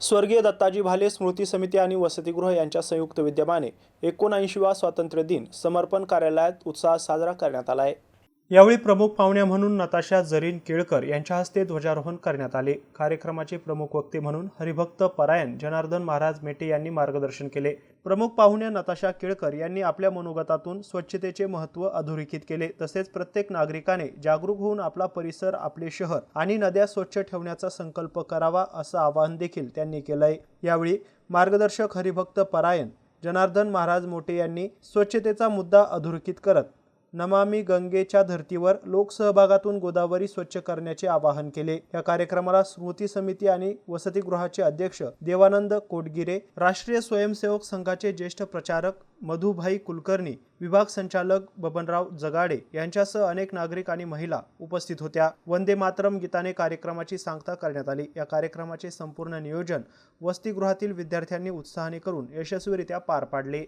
स्वर्गीय दत्ताजी भाले स्मृती समिती आणि वसतिगृह यांच्या संयुक्त विद्यमाने एकोणऐंशीवा स्वातंत्र्य दिन समर्पण कार्यालयात उत्साहात साजरा करण्यात आला आहे. यावेळी प्रमुख पाहुण्या म्हणून नताशा जरीन केळकर यांच्या हस्ते ध्वजारोहण करण्यात आले. कार्यक्रमाचे प्रमुख वक्ते म्हणून हरिभक्त परायण जनार्दन महाराज मेटे यांनी मार्गदर्शन केले. प्रमुख पाहुण्या नताशा केळकर यांनी आपल्या मनोगतातून स्वच्छतेचे महत्त्व अधोरेखित केले. तसेच प्रत्येक नागरिकाने जागरूक होऊन आपला परिसर आपले शहर आणि नद्या स्वच्छ ठेवण्याचा संकल्प करावा असं आवाहन देखील त्यांनी केलंय. यावेळी मार्गदर्शक हरिभक्त परायण जनार्दन महाराज मोटे यांनी स्वच्छतेचा मुद्दा अधोरेखित करत नमामी गंगेच्या धर्तीवर लोकसहभागातून गोदावरी स्वच्छ करण्याचे आवाहन केले. या कार्यक्रमाला स्मृती समिती आणि वसतिगृहाचे अध्यक्ष देवानंद कोटगिरे राष्ट्रीय स्वयंसेवक संघाचे ज्येष्ठ प्रचारक मधुभाई कुलकर्णी विभाग संचालक बबनराव जगाडे यांच्यासह अनेक नागरिक आणि महिला उपस्थित होत्या. वंदे मातरम गीताने कार्यक्रमाची सांगता करण्यात आली. या कार्यक्रमाचे संपूर्ण नियोजन वसतिगृहातील विद्यार्थ्यांनी उत्साहाने करून यशस्वीरित्या पार पाडले.